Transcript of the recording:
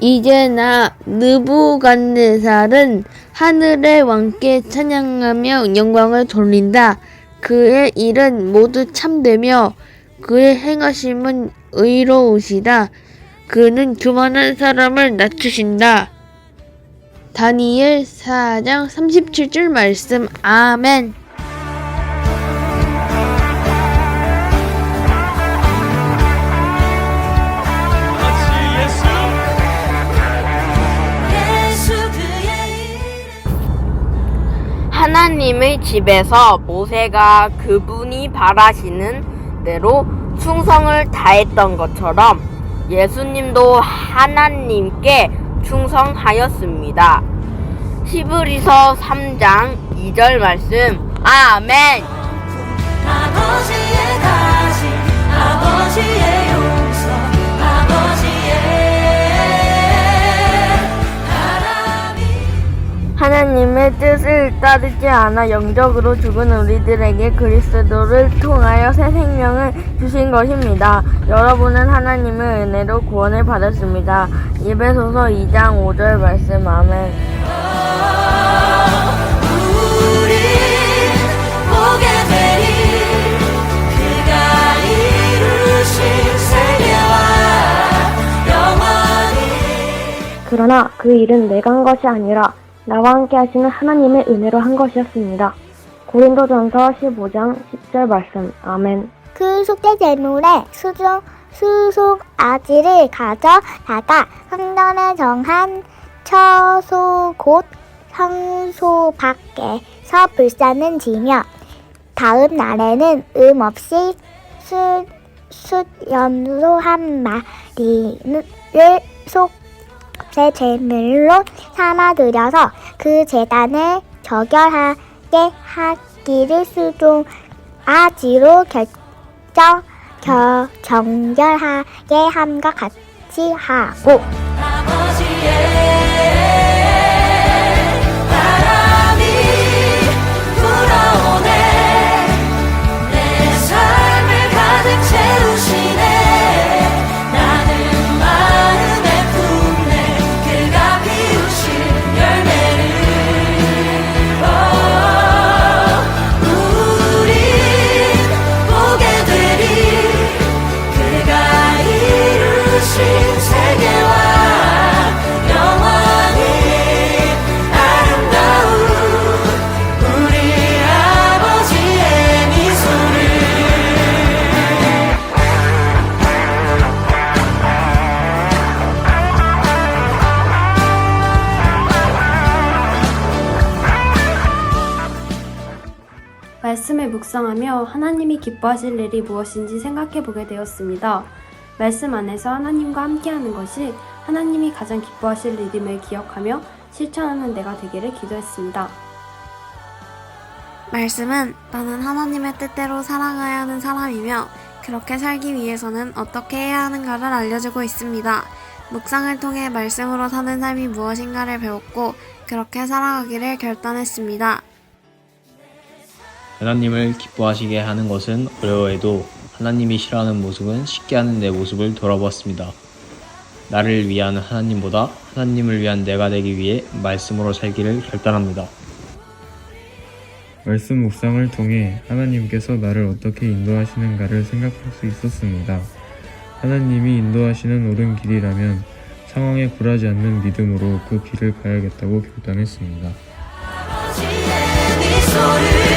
이제 나 느부갓네살은 하늘의 왕께 찬양하며 영광을 돌린다. 그의 일은 모두 참되며 그의 행하심은 의로우시다. 그는 교만한 사람을 낮추신다. 다니엘 4장 37절 말씀 아멘. 하나님의 집에서 모세가 그분이 바라시는 대로 충성을 다했던 것처럼 예수님도 하나님께 충성하였습니다. 히브리서 3장 2절 말씀 아멘. 하나님의 뜻을 따르지 않아 영적으로 죽은 우리들에게 그리스도를 통하여 새 생명을 주신 것입니다. 여러분은 하나님의 은혜로 구원을 받았습니다. 예배소서 2장 5절 말씀 아멘. 우리 보게 되리 그가 이루신 세계와 영원히 그러나 그 일은 내가 한 것이 아니라 나와 함께 하시는 하나님의 은혜로 한 것이었습니다. 고린도전서 15장 10절 말씀. 아멘. 그 속죄 제물에 수종, 수속 아지를 가져다가 성전에 정한 처소 곧 성소 밖에서 불사는 지며 다음 날에는 음 없이 수, 숫염소 한 마리를 속 죄 제물로 삼아들여서 그 재단을 저결하게 하기를 수종 아지로 결정 겨, 정결하게 함과 같이 하고 말씀을 묵상하며 하나님이 기뻐하실 일이 무엇인지 생각해 보게 되었습니다. 말씀 안에서 하나님과 함께하는 것이 하나님이 가장 기뻐하실 일임을 기억하며 실천하는 내가 되기를 기도했습니다. 말씀은 나는 하나님의 뜻대로 살아가야 하는 사람이며 그렇게 살기 위해서는 어떻게 해야 하는가를 알려주고 있습니다. 묵상을 통해 말씀으로 사는 삶이 무엇인가를 배웠고 그렇게 살아가기를 결단했습니다. 하나님을 기뻐하시게 하는 것은 어려워해도 하나님이 싫어하는 모습은 쉽게 하는 내 모습을 돌아보았습니다. 나를 위한 하나님보다 하나님을 위한 내가 되기 위해 말씀으로 살기를 결단합니다. 말씀 묵상을 통해 하나님께서 나를 어떻게 인도하시는가를 생각할 수 있었습니다. 하나님이 인도하시는 옳은 길이라면 상황에 굴하지 않는 믿음으로 그 길을 가야겠다고 결단했습니다. 아버지의 미소를